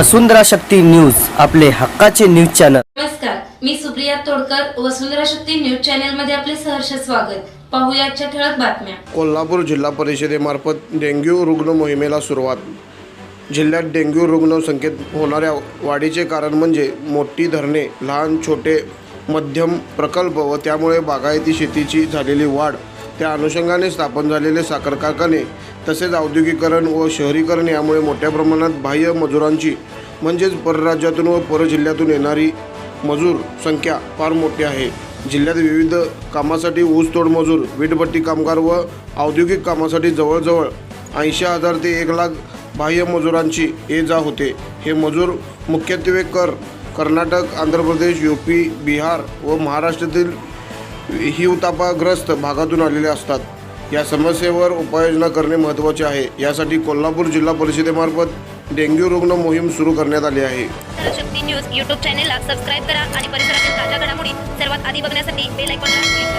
वसुंधरा Shakti news आपले हक्काचे news channel. नमस्कार मी सुप्रिया तोडकर वसुंधरा शक्ती न्यूज चॅनलमध्ये आपले सहर्ष स्वागत. पाहूया आजच्या ठळक बातम्या. कोल्हापूर जिल्हा परिषदेमार्फत डेंग्यू रुग्ण मोहिमेला सुरुवात. जिल्ह्यात डेंग्यू रुग्ण संख्येत होणाऱ्या वाढीचे कारण म्हणजे मोठी धरणे लहान छोटे मध्यम प्रकल्प व त्यामुळे बागायती शेतीची झालेली वाढ. त्या अनुषंगाने स्थापन झालेले साखर कारखाने तसेच औद्योगिकरण व शहरीकरण यामुळे मोठ्या प्रमाणात बाह्य मजुरांची म्हणजेच परराज्यातून व परजिल्ह्यातून येणारी मजूर संख्या फार मोठी आहे. जिल्ह्यात विविध कामासाठी ऊसतोड मजूर वीटभट्टी कामगार व औद्योगिक कामासाठी जवळजवळ ऐंशी हजार ते एक लाख बाह्य मजुरांची ये जा होते. हे मजूर मुख्यत्वे कर कर्नाटक आंध्र प्रदेश यू पी बिहार व महाराष्ट्रातील हिवतापाग्रस्त भागातून आलेले असतात. या समस्येवर उपाययोजना करणे महत्त्वाचे आहे. यासाठी कोल्हापूर जिल्हा परिषदेमार्फत डेंग्यू रुग्ण मोहीम सुरू करण्यात आली आहे. जलशक्ती न्यूज यूट्यूब चॅनेलला सबस्क्राईब करा आणि परिसरातील ताज्या घडामोडी सर्वात आधी बघण्यासाठी बेल आयकॉनला